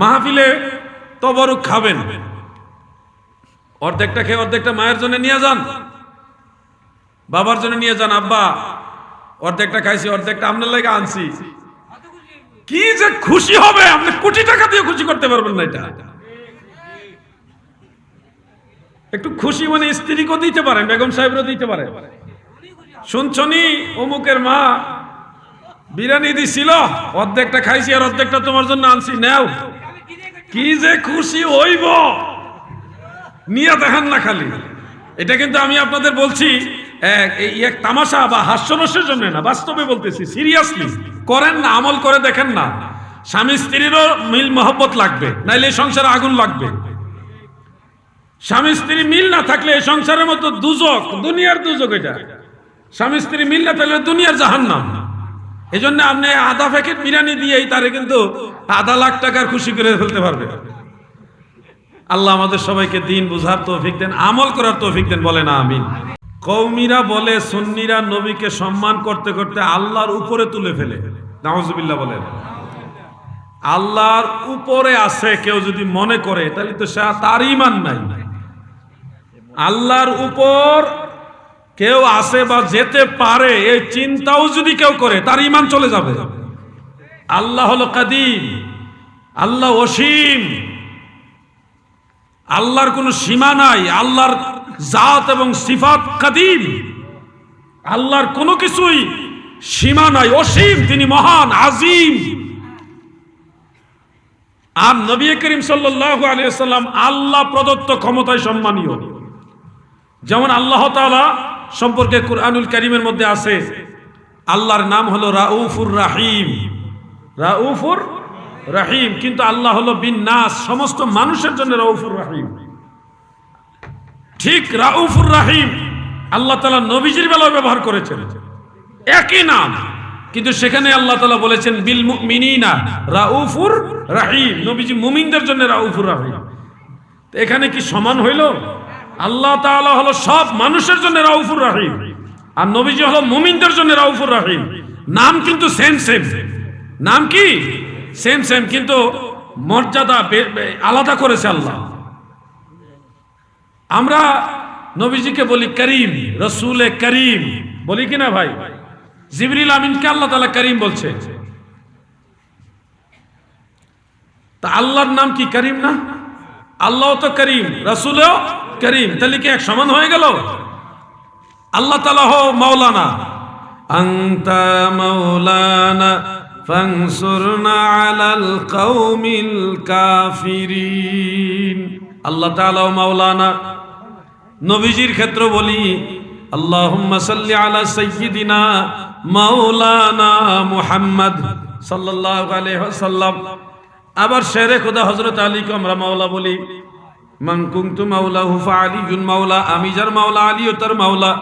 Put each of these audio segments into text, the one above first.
মাহফিলে তবরুক খাবেন। অর্ধেকটা খেয়ে অর্ধেকটা মায়ের জন্য নিয়ে যান। বাবার জন্য নিয়ে যান, আব্বা, অর্ধেকটা খাইছি, অর্ধেকটা আপনার লাগে আনছি। কি যে খুশি হবে, আপনি কোটি টাকা দিয়ে খুশি করতে পারবেন না এটা। একটু খুশি মানে স্ত্রীকেও দিতে পারেন, বেগম সাহেবরও দিতে পারেন। শুনছনি, অমুকের মা বিরিয়ানি দিছিল, অর্ধেকটা খাইছি আর অর্ধেকটা তোমার জন্য আনছি, নাও। কি যে খুশি হইব? নিয়ে দেখান না খালি। এটা কিন্তু আমি আপনাদের বলছি, এক তামাশা বা হাস্যরসের জন্য না, বাস্তবে বলতেছি সিরিয়াসলি করেন না, আমল করে দেখেন না। স্বামী স্ত্রীরও মিল মহব্বত লাগবে, নাইলে সংসারে আগুন লাগবে। স্বামী স্ত্রী মিল না থাকলে এই সংসারের মতো দুজক, দুনিয়ার দুজক এটা। স্বামী স্ত্রী মিল না থাকলে দুনিয়ার জাহান্নাম। এই জন্য আপনি আধা প্যাকেট বিরিয়ানি দিয়েই তারে কিন্তু আধা লাখ টাকার খুশি করে ফেলতে পারবে। আল্লাহ আমাদের সবাইকে দিন বুঝার তৌফিক দেন, আমল করার তৌফিক দেন বলে না আমিন। কৌমিরা বলে, সুন্নিরা নবীকে সম্মান করতে করতে আল্লাহর উপরে তুলে ফেলে। নাউজুবিল্লাহ বলেন। আল্লাহর উপরে আছে, কেউ যদি মনে করে, তাহলে তো সে তার ইমান নাই। আল্লাহর উপর কেউ আসে বা যেতে পারে, এই চিন্তাও যদি কেউ করে, তার ইমান চলে যাবে। আল্লাহ হলো কাদিম, আল্লাহ অসীম। আল্লাহর কোনো সীমা নাই, আল্লাহর জাত এবং সিফাত কাদিম। আল্লাহর কোনো কিছুই সীমা নাই, অসীম, তিনি মহান, আজিম। আর নবী করিম সাল্লাল্লাহু আলাইহি সাল্লাম আল্লাহ প্রদত্ত ক্ষমতায় সম্মানীয়। যেমন আল্লাহ তাআলা সম্পর্কে কুরআনুল কারীমের মধ্যে আছে, আল্লাহর নাম হলো রাউফুর রাহিম। রাউফুর রাহিম, কিন্তু আল্লাহ হলো বিন নাস সমস্ত মানুষের জন্য রাউফুর রাহিম। ঠিক রাউফুর রাহিম, আল্লাহ তাআলা নবীজির বেলায় ব্যবহার করেছেন। একই নাম, কিন্তু সেখানে আল্লাহ তাআলা বলেছেন, বিল মুমিনিনা রাউফুর রাহিম। নবীজি মুমিনদের জন্য রাউফুর রাহিম। এখানে কি সমান হইল? আল্লাহ তাআলা হলো সব মানুষের জন্য রাউফুর রাহিম। আর নবীজি হলো মুমিনদের জন্য রাউফুর রাহিম। নাম কিন্তু সেম সেম নাম কি? সেম সেম কিন্তু মর্যাদা আলাদা করেছে আল্লাহ। আমরা নবীজিকে বলি করিম, রসুলে করিম। বলি কি না ভাই? জিবরিল আমিনকে আল্লাহ তাআলা করিম বলছে। তা আল্লাহর নাম কি করিম না? আল্লাহ তো করিম, রসুলও করিম, তাহলে কি এক সমান হয়ে গেল? আল্লাহ তালা হো মাওলানা। আংতা মাওলানা আলাল কৌমিল কাফিরিন। আল্লাহ তাআলা ও মাওলানা, নবীজির ক্ষেত্র বলি, আল্লাহুম্মা সাল্লি আলা সাইয়্যিদিনা মাওলানা মুহাম্মদ সাল্লাল্লাহু আলাইহি ওয়াসাল্লাম। আবার শেরে খোদা হযরত আলীকে আমরা মাওলা বলি মান কুনতু মাওলাহু ফাআলিয়ুন মাওলা, আমি যার মাওলা, আলীও তার মাওলা।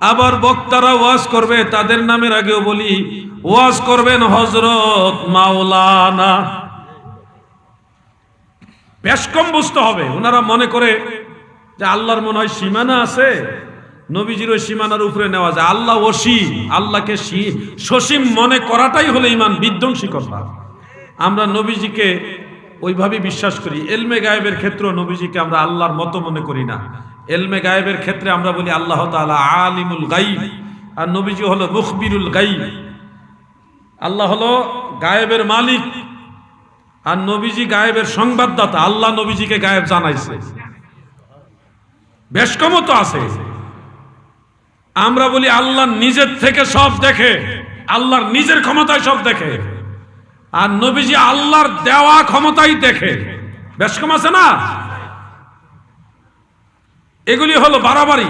আবার বক্তারা ওয়াজ করবে, তাদের নামের আগেও বলি, ওয়াজ করবেন হযরত মাওলানা। বেশ কম বুঝতে হবে, ওনারা মনে করে যে আল্লাহর মনে হয় সীমানা আছে নবীজির ওই সীমানার উপরে নেওয়া যায়। আল্লাহ অসীম, আল্লাহকে সসীম মনে করাটাই হলো ইমান, বিধ্বংসী কথা। আমরা নবীজিকে ওইভাবে বিশ্বাস করি। এলমে গায়েবের ক্ষেত্রে নবীজিকে আমরা আল্লাহর মতো মনে করি না। এলমে গায়েবের ক্ষেত্রে আমরা বলি আল্লাহ তাআলা আলিমুল গাইব আর নবীজি হলো মুখবিরুল গাইব আল্লাহ হলো গায়েবের মালিক। আর নবীজি গায়েবের সংবাদদাতা। আল্লাহ নবীজিকে গায়েব জানাইছে। বেশ ক্ষমতা আছে। আমরা বলি আল্লাহ নিজের থেকে সব দেখে। আল্লাহর নিজের ক্ষমতায় সব দেখে। আর নবীজি আল্লাহর দেওয়া ক্ষমতাই দেখে। বেশ কম আছে না? এগুলি হলো বাড়াবাড়ি।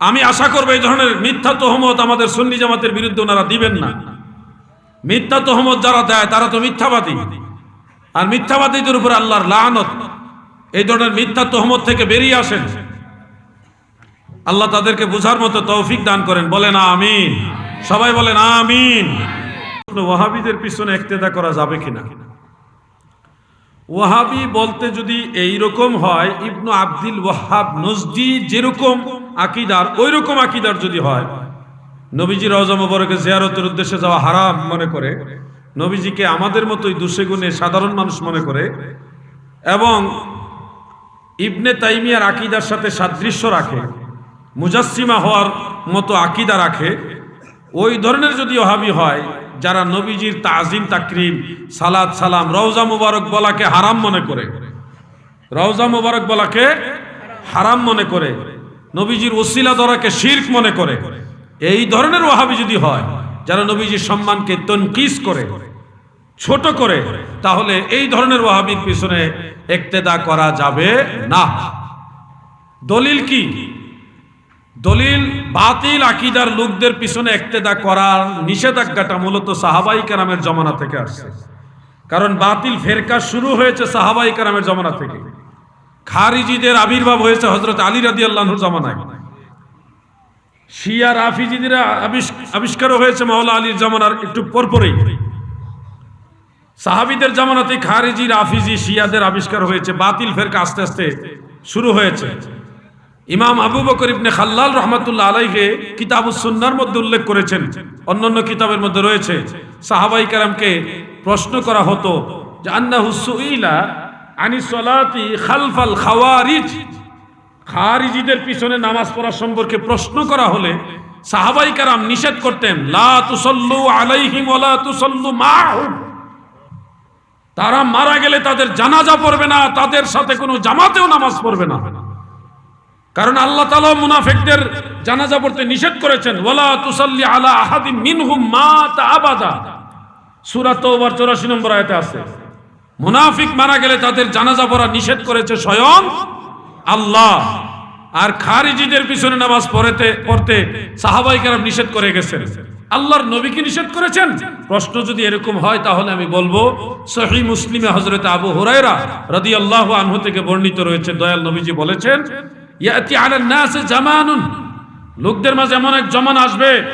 আমি আশা করব এই ধরনের মিথ্যা তহমত আমাদের সুন্নি জামাতের বিরুদ্ধে ওনারা দিবেন না। মিথ্যা তহমত যারা দেয়, তারা তো মিথ্যাবাদী। আর মিথ্যাবাদীদের উপর আল্লাহর লানত। এই ধরনের মিথ্যা তহমত থেকে বেরিয়ে আসেন। আল্লাহ তাদেরকে বুঝার মতো তৌফিক দান করেন। বলেন আমিন। সবাই বলেন আমিন। ওয়াহাবিদের পিছনে একতেদা করা যাবে কিনা? ওয়াহাবি বলতে যদি এই রকম হয়, ইবনু আব্দুল ওয়াহাব নজদি যেরকম আকিদার ওই রকম আকিদার যদি হয়, নবীজি রওজা মোবারকে জিয়ারতের উদ্দেশ্যে যাওয়া হারাম মনে করে, নবীজিকে আমাদের মতোই দুশেগুণে সাধারণ মানুষ মনে করে, এবং ইবনে তাইমিয়ার আকিদার সাথে সাদৃশ্য রাখে মুজাসিমা হওয়ার মতো আকিদা রাখে, ওই ধরনের যদি ওহাবি হয় যারা নবীজির তাজিম, তাকরিম সালাদ সালাম, রওজা মুবারক বলাকে হারাম মনে করে। রওজা মুবারক বলাকে হারাম মনে করে। নবীজির ওসিলা ধরাকে শির্ক মনে করে। এই ধরনের ওহাবি যদি হয়, যারা নবীজির সম্মানকে তনকিস করে, ছোট করে, তাহলে এই ধরনের ওয়াহাবির পিছনে একতেদা করা যাবে না। দলিল কি? দলিল বাতিল আকিদার লোকদের পিছনে একতেদা করার নিষেধাজ্ঞাটা মূলত সাহাবাই কারামের জমানা থেকে আসছে। কারণ বাতিল ফেরকা শুরু হয়েছে সাহাবাই কারামের জমানা থেকে। খারিজিদের আবির্ভাব হয়েছে হজরত আলী রাদি আল্লাহর জমানায়। শিয়া, রাফিজিদের আবিষ- আবিষ্কারও হয়েছে মাওলা আলীর জমানার একটু পরপরেই। সাহাবিদের জামানাতে খারিজি, রাফিজি, শিয়াদের আবিষ্কার হয়েছে। বাতিল ফেরকা আস্তে আস্তে শুরু হয়েছে। ইমাম আবু বকর ইবনে খাল্লাল রহমাতুল্লাহ আলাইকে কিতাব সুন্নার মধ্যে উল্লেখ করেছেন। অন্যান্য কিতাবের মধ্যে রয়েছে, সাহাবাই কারামকে প্রশ্ন করা হতো যে আনি সলাতি খালফাল খাওয়ারিজ। খারিজিদের পিছনে নামাজ পড়া সম্পর্কে প্রশ্ন করা হলে সাহাবাই কারাম নিষেধ করতেন, লা তুসল্লু আলাইহিম তুসল্লু মাহুম। তারা মারা গেলে তাদের জানাজা পড়বে না, তাদের সাথে কোনো জামাতেও নামাজ পড়বে না। কারণ আল্লাহ তালা মুনাফেকদের জানাজা পড়তে নিষেধ করেছেন, ওয়ালা তুসাল্লি আলা আহাদিম মিনহুম মাত আবাদা। সূরা তওবার 84 নম্বর আয়াতে আছে। মুনাফিক মারা গেলে তাদের জানাজা পড়া নিষেধ করেছে স্বয়ং আল্লাহ। আর খারিজিদের পিছনে নামাজ পড়তে পড়তে সাহাবাই কেরাম নিষেধ করে গেছেন। আল্লাহর নবীকে নিষেধ করেছেন? প্রশ্ন যদি এরকম হয়, তাহলে আমি বলব সহি মুসলিমে হজরত আবু হুরাইরা হুরায়রা রাদিয়াল্লাহু আনহু থেকে বর্ণিত রয়েছে। দয়াল নবীজি বলেছেন লোকদের মাঝে এমন এক জমান আসবে,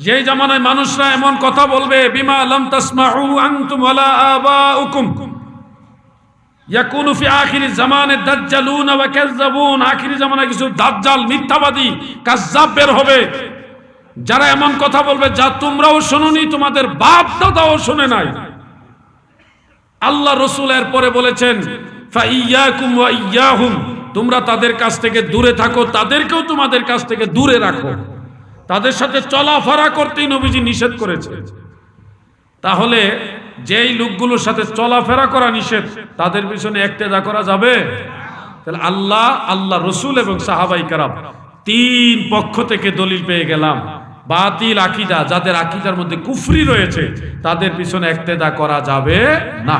যেই জামানায় মানুষরা এমন কথা বলবে, বিমা লাম তাসমাউ জামানে দাজ্জালুন কিছু দাজ্জাল হবে। যারা এমন কথা বলবে, যা তোমরাও শোনোনি, তোমাদের বাপ দাদাও শুনে নাই। আল্লাহ রসুল এর পরে বলেছেন ইয়াহুম। তোমরা তাদের কাছ থেকে দূরে থাকো, তাদেরকেও তোমাদের কাছ থেকে দূরে রাখো। তাদের সাথে চলাফেরা করতেই নবীজি নিষেধ করেছে। তাহলে যেই লোকগুলোর সাথে চলাফেরা করা নিষেধ, তাদের পিছনে একটেদা করা যাবে? তাহলে আল্লাহ আল্লাহ রসুল এবং সাহাবাই কারাম তিন পক্ষ থেকে দলিল পেয়ে গেলাম। বাতিল আকিদা, যাদের আকিদার মধ্যে কুফরি রয়েছে, তাদের পিছনে একতেদা করা যাবে না।